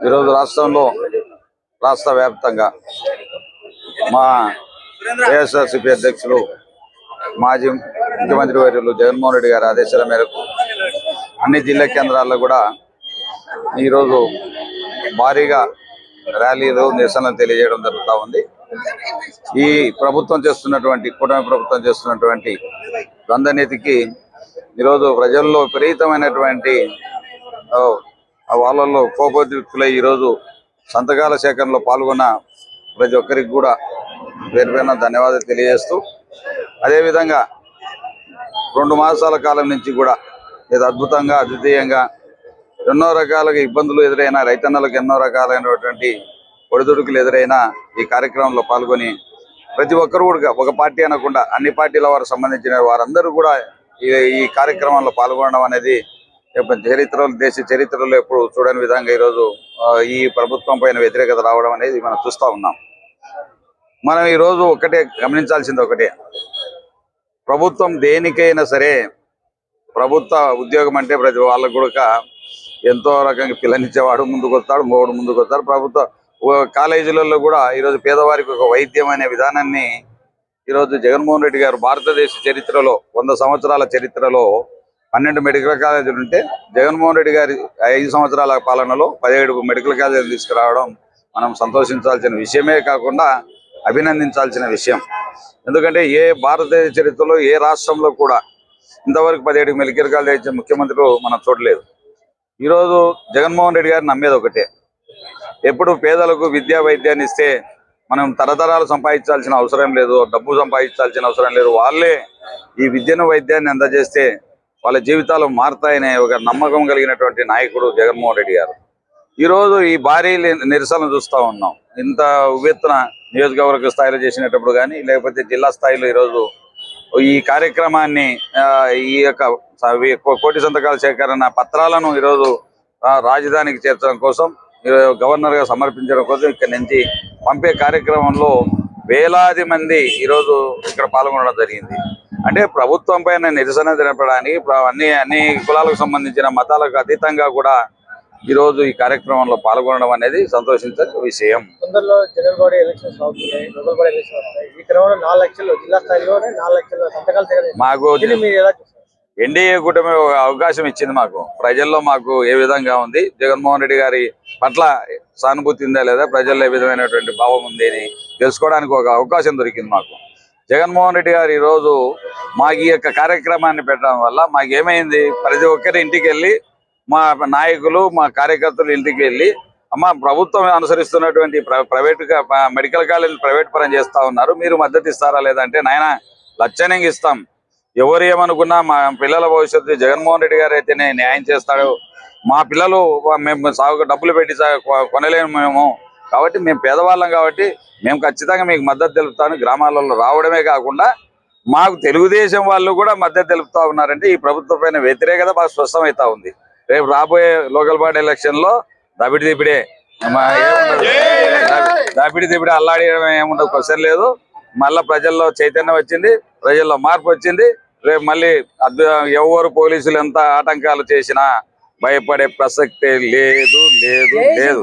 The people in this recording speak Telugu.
ఈరోజు రాష్ట్రంలో రాష్ట్ర వ్యాప్తంగా మా వైఎస్ఆర్సీపీ అధ్యక్షులు మాజీ ముఖ్యమంత్రి వర్యులు జగన్మోహన్ రెడ్డి గారి ఆదేశాల మేరకు అన్ని జిల్లా కేంద్రాల్లో కూడా ఈరోజు భారీగా ర్యాలీలు నిరసనలు తెలియజేయడం జరుగుతూ ఉంది. ఈ ప్రభుత్వం చేస్తున్నటువంటి కూటమి ప్రభుత్వం చేస్తున్నటువంటి ద్వంద్వనీతికి ఈరోజు ప్రజల్లో విపరీతమైనటువంటి వాళ్ళల్లో కోపోద్రిక్తులై ఈరోజు సంతకాల సేకరణలో పాల్గొన్న ప్రతి ఒక్కరికి కూడా పేరు ధన్యవాదాలు తెలియజేస్తూ అదేవిధంగా రెండు మాసాల కాలం నుంచి కూడా ఇది అద్భుతంగా అద్వితీయంగా ఎన్నో రకాలుగా ఇబ్బందులు ఎదురైన రైతన్నలకు ఎన్నో రకాలైనటువంటి ఒడిదుడుకులు ఎదురైన ఈ కార్యక్రమంలో పాల్గొని ప్రతి ఒక్కరు కూడా ఒక పార్టీ అనకుండా అన్ని పార్టీల వారు సంబంధించిన వారందరూ కూడా ఈ కార్యక్రమంలో పాల్గొనడం అనేది చరిత్రలో దేశ చరిత్రలో ఎప్పుడు చూడని విధంగా ఈరోజు ఈ ప్రభుత్వం పైన వ్యతిరేకత రావడం అనేది మనం చూస్తూ ఉన్నాం. మనం ఈరోజు ఒకటే గమనించాల్సింది ఒకటే. ప్రభుత్వం దేనికైనా సరే ప్రభుత్వ ఉద్యోగం అంటే ప్రతి వాళ్ళకు కూడా ఎంతో రకంగా పిల్లనిచ్చేవాడు ముందుకు వస్తాడు మోడు ముందుకు వస్తాడు ప్రభుత్వ కాలేజీలలో కూడా ఈరోజు పేదవారికి ఒక వైద్యం అనే విధానాన్ని ఈరోజు జగన్మోహన్ రెడ్డి గారు భారతదేశ చరిత్రలో వంద సంవత్సరాల చరిత్రలో పన్నెండు మెడికల్ కాలేజీలు ఉంటే జగన్మోహన్ రెడ్డి గారి ఐదు సంవత్సరాల పాలనలో పదిహేడు మెడికల్ కాలేజీలు తీసుకురావడం మనం సంతోషించాల్సిన విషయమే కాకుండా అభినందించాల్సిన విషయం. ఎందుకంటే ఏ భారతదేశ చరిత్రలో ఏ రాష్ట్రంలో కూడా ఇంతవరకు పదిహేడు మెడికల్ కాలేజ్ ముఖ్యమంత్రులు మనం చూడలేదు. ఈరోజు జగన్మోహన్ రెడ్డి గారు నమ్మేది ఒకటే. ఎప్పుడు పేదలకు విద్యా వైద్యాన్ని ఇస్తే మనం తరతరాలు సంపాదించాల్సిన అవసరం లేదు డబ్బు సంపాదించాల్సిన అవసరం లేదు. వాళ్ళే ఈ విద్యను వైద్యాన్ని అందజేస్తే వాళ్ళ జీవితాలు మారుతాయనే ఒక నమ్మకం కలిగినటువంటి నాయకుడు జగన్మోహన్ రెడ్డి గారు. ఈరోజు ఈ భారీ నిరసనలు చూస్తూ ఉన్నాం. ఇంత ఉవ్వెత్తున నియోజకవర్గ స్థాయిలో చేసినప్పుడు కానీ లేకపోతే జిల్లా స్థాయిలో ఈరోజు ఈ కార్యక్రమాన్ని ఆ, ఈ యొక్క కోటి సంతకాల సేకరణ పత్రాలను ఈరోజు రాజధానికి చేర్చడం కోసం గవర్నర్గా గవర్నర్గా సమర్పించడం కోసం ఇక్కడ నుంచి పంపే కార్యక్రమంలో వేలాది మంది ఈరోజు ఇక్కడ పాల్గొనడం జరిగింది. అంటే ప్రభుత్వం పైన నిరసన తెలపడానికి అన్ని అన్ని కులాలకు సంబంధించిన మతాలకు అతీతంగా కూడా ఈరోజు ఈ కార్యక్రమంలో పాల్గొనడం అనేది సంతోషించే విషయం. తొందరలో general body elections local body ఈ క్రమంలో నాలుగు లక్షలు జిల్లా స్థాయిలోనే నాలుగు లక్షల సంతకాలు మాకు ఎన్డీఏ కూటమి ఒక అవకాశం ఇచ్చింది మాకు. ప్రజల్లో మాకు ఏ విధంగా ఉంది? జగన్మోహన్ రెడ్డి గారి పట్ల సానుభూతి ఉందా లేదా? ప్రజల్లో ఏ విధమైనటువంటి భావం ఉంది అని తెలుసుకోవడానికి ఒక అవకాశం దొరికింది మాకు. జగన్మోహన్ రెడ్డి గారు ఈరోజు మాకు ఈ యొక్క కార్యక్రమాన్ని పెట్టడం వల్ల మాకు ఏమైంది? ప్రతి ఒక్కరి ఇంటికి వెళ్ళి మా నాయకులు మా కార్యకర్తలు ఇంటికి వెళ్ళి అమ్మ ప్రభుత్వం అనుసరిస్తున్నటువంటి ప్ర- ప్రైవేట్ మెడికల్ కాలేజ్ ప్రైవేట్ పరం చేస్తా ఉన్నారు. మీరు మద్దతు ఇస్తారా లేదంటే నాయన లచ్చనంగా ఇస్తాం. ఎవరు ఏమనుకున్నా మా పిల్లల భవిష్యత్తు జగన్మోహన్ రెడ్డి గారు అయితేనే న్యాయం చేస్తాడు. మా పిల్లలు మేము సాగు డబ్బులు పెట్టి కొనలేము మేము. కాబట్టి మేము పేదవాళ్ళం కాబట్టి మేము ఖచ్చితంగా మీకు మద్దతు తెలుపుతాను. గ్రామాలలో రావడమే కాకుండా మాకు తెలుగుదేశం వాళ్ళు కూడా మద్దతు తెలుపుతా ఉన్నారంటే ఈ ప్రభుత్వం పైన వ్యతిరేకత బాగా స్పష్టమవుతా ఉంది. రేపు రాబోయే లోకల్ బాడీ ఎలక్షన్లో దబిడి దిబిడే దబిడి దిబిడి అల్లాడడం ఏముండదు క్వశ్చన్ లేదు. మళ్ళా ప్రజల్లో చైతన్యం వచ్చింది ప్రజల్లో మార్పు వచ్చింది. రేపు మళ్ళీ ఎవరు పోలీసులు ఎంత ఆటంకాలు చేసినా భయపడే ప్రసక్తే లేదు లేదు లేదు.